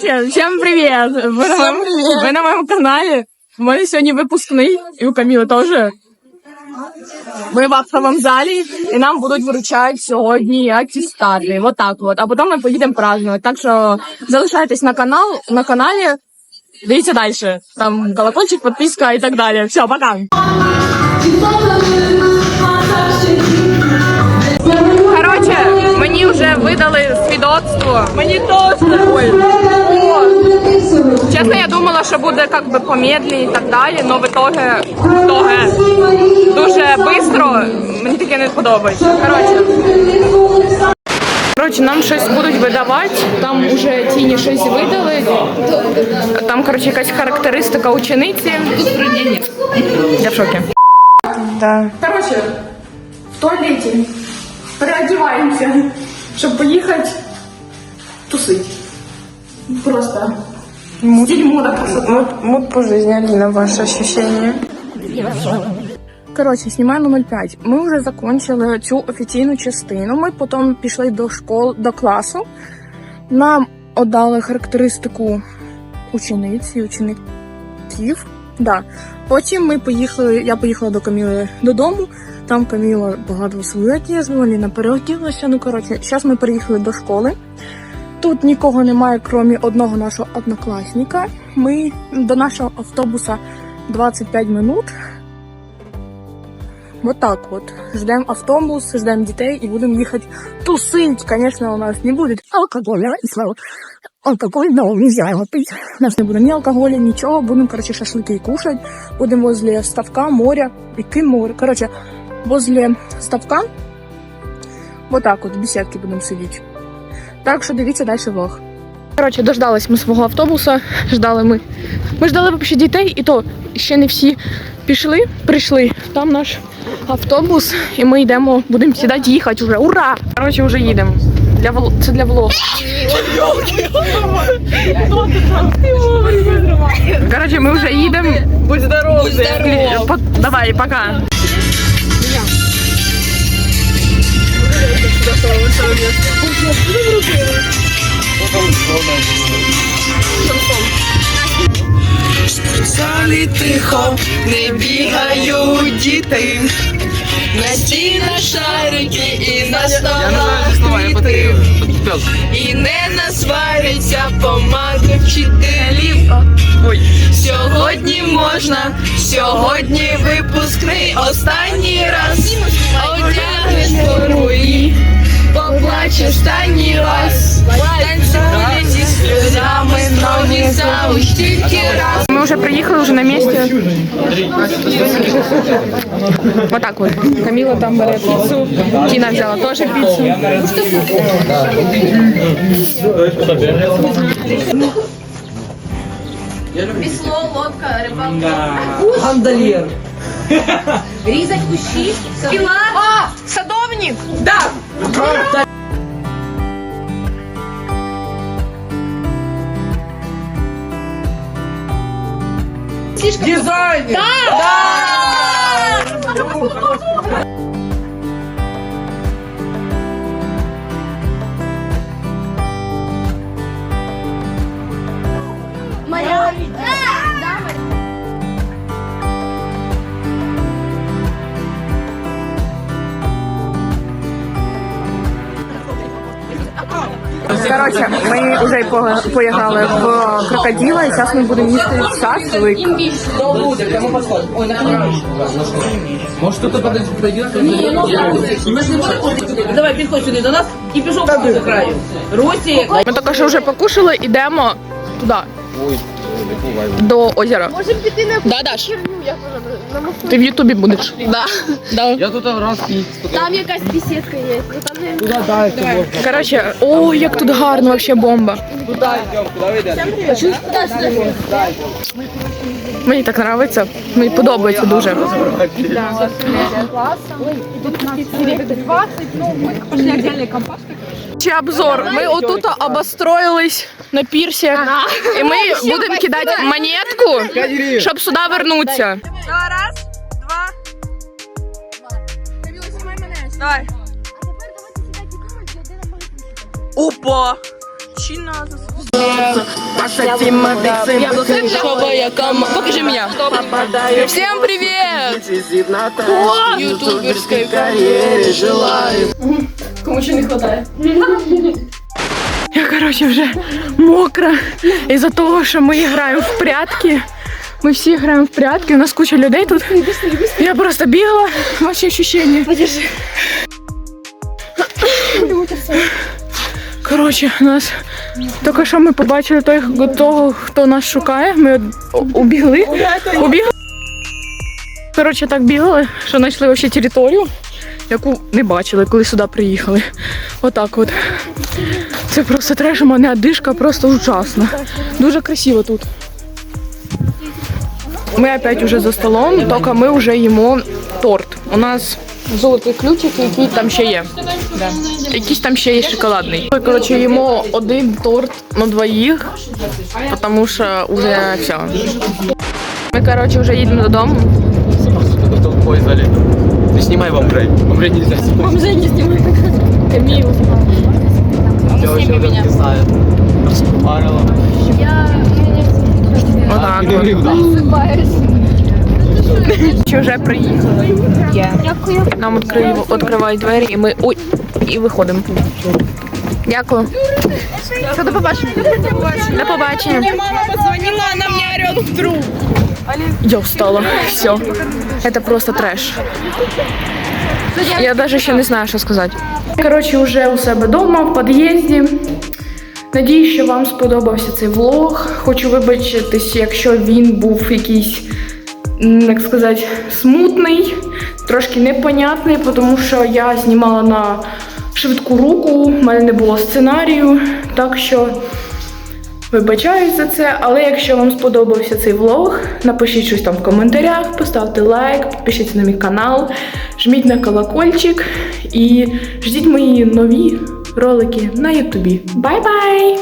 Короче, всем привет! Вы на, моем, вы на моем канале. У мене сьогодні випускний, і у Каміли теж. Ми в актовому залі, і нам будуть вручати сьогодні аттестати. Вот так от. А потім ми поїдемо празднувати. Так що залишайтесь на канал, на каналі. Дивіться далі. Там колокольчик, підписка і так далі. Все, пока. Мені вже видали свідоцтво. Мені теж. Чесно, я думала, що буде как би помедлі і так далі, але в итоге, в итоге дуже швидко. Мені таке не подобається. Коротше. Коротше, нам щось будуть видавати, там уже тіні щось видали. Там, коротше, якась характеристика учениці. Я в шокі. Да. Коротше, в туалеті переодіваємося, щоб поїхати тусить. Просто. Стиль мода красота. Мод, мод по жизни, Алина, ваши ощущения? Коротше, знімаємо 05. Ми вже закінчили цю офіційну частину. Ми потім пішли до школ, до класу. Нам отдали характеристику учениці, учеників. Да. Потім ми поїхали, я поїхала до Каміли додому. Там Каміла багато одежду, Ліна переоділася. Ну, коротше, зараз ми приїхали до школи. Тут нікого немає, крім одного нашого однокласника. Ми до нашого автобуса 25 минут. Вот так вот. Ждем автобус, ждем детей и будем ехать тусить. Конечно, у нас не будет алкоголя. и слава- Алкогольного нельзя его пить. У нас не буде ні алкоголя, нічого. Будем, короче, шашлыки кушать. Будем возле ставка, моря. Яким море? Короче, возле ставка. Вот так вот, в беседке будем сидеть. Так що дивіться далі влог. Коротше, дождались ми свого автобуса. Ждали ми. Ми ждали взагалі дітей, і то ще не всі пішли, прийшли. Там наш автобус, і ми йдемо, будемо сідати їхати вже. Ура! Коротше, вже їдемо. Для вл... Це для влогу. Коротше, ми вже їдемо. Будь здоров. Будь здоров. Давай, пока. залі тихо, не бігають діти. На стінах шарики і на столах квіти. І не насваряться помаги вчителів. Сьогодні можна, сьогодні випускний останній раз. Одягнеш поруї, поплачеш останній раз. Танцює зі сльозами, ноги завуч тільки раз. Мы уже приехали, уже на месте. Вот так вот. Камила там берет пиццу. Тина взяла тоже пиццу. Весло, лодка, рибалка. Гандалєр. Різать кущі. Скіла. А, А, Design! Da! Da! Короче, ми вже по- поїхали в крокодила, і зараз ми будемо їсти шашлик. Может кто-то подойдет? подойдет? Давай підходь сюди до нас і пішов по краю. Русі. Ми тільки що вже покушали, ідемо туди. До озера. Можемо піти на да, Даш? Ти в Ютубі будеш. Да. да. Я тут раз и Там якась бесідка є. Ну, там не... туда дальше можно. Короче, о, як тут гарно, вообще бомба. Куда идем? Куда? Мені так подобається. Мені подобається дуже. Чи обзор. Ми отут обостроїлись на пірсі, і ми будемо кидати монетку, щоб сюди вернутися. Раз, два. Давай. Опа! Чи надо? Яблоковая команда. Покажи меня. Всем привет! Ютуберской карьере желаю. Кому что не хватает? Я, коротше, вже мокра із-за того, що ми граємо в прятки. Ми всі граємо в прятки, у нас куча людей тут. Я просто бігала. Ваші ощущення. Коротше, нас тільки що ми побачили той, того, хто нас шукає. Ми убігли. Убігли. Коротше, так бігали, що знайшли вообще територію, яку не бачили, коли сюди приїхали. Отак от. Це просто треш, у мене одишка просто ужасна. Дуже красиво тут. Ми опять уже за столом, тільки ми вже їмо торт. У нас золотий ключик, який там ще є. Якийсь там ще є шоколадний. Ми, коротше, їмо один торт на двоїх, тому що вже все. Ми, коротше, вже їдемо додому. Ой, залез. Ты снимай бомжей. Бомжей нельзя снимать. Камілу. Я вообще не знаю. Распарила. Отак. от. Чи вже приїхали? Дякую. Нам відкрив- відкривають двері і ми. Ой, і виходимо. Дякую. Все, до побачення. До побачення. Мама позвонила, она мне орет в трубку. Я устала. Все. Это просто трэш. Я даже ще не знаю, що сказати. Коротше, вже у себе вдома, в під'їзді. Надіюсь, що вам сподобався цей влог. Хочу вибачитись, якщо він був якийсь, як сказати, смутний, трошки непонятний, тому що я знімала на швидку руку, в мене не було сценарію. Так що Вибачаюсь за це, але якщо вам сподобався цей влог, напишіть щось там в коментарях, поставте лайк, підпишіться на мій канал, жміть на колокольчик і ждіть мої нові ролики на Ютубі. Бай-бай!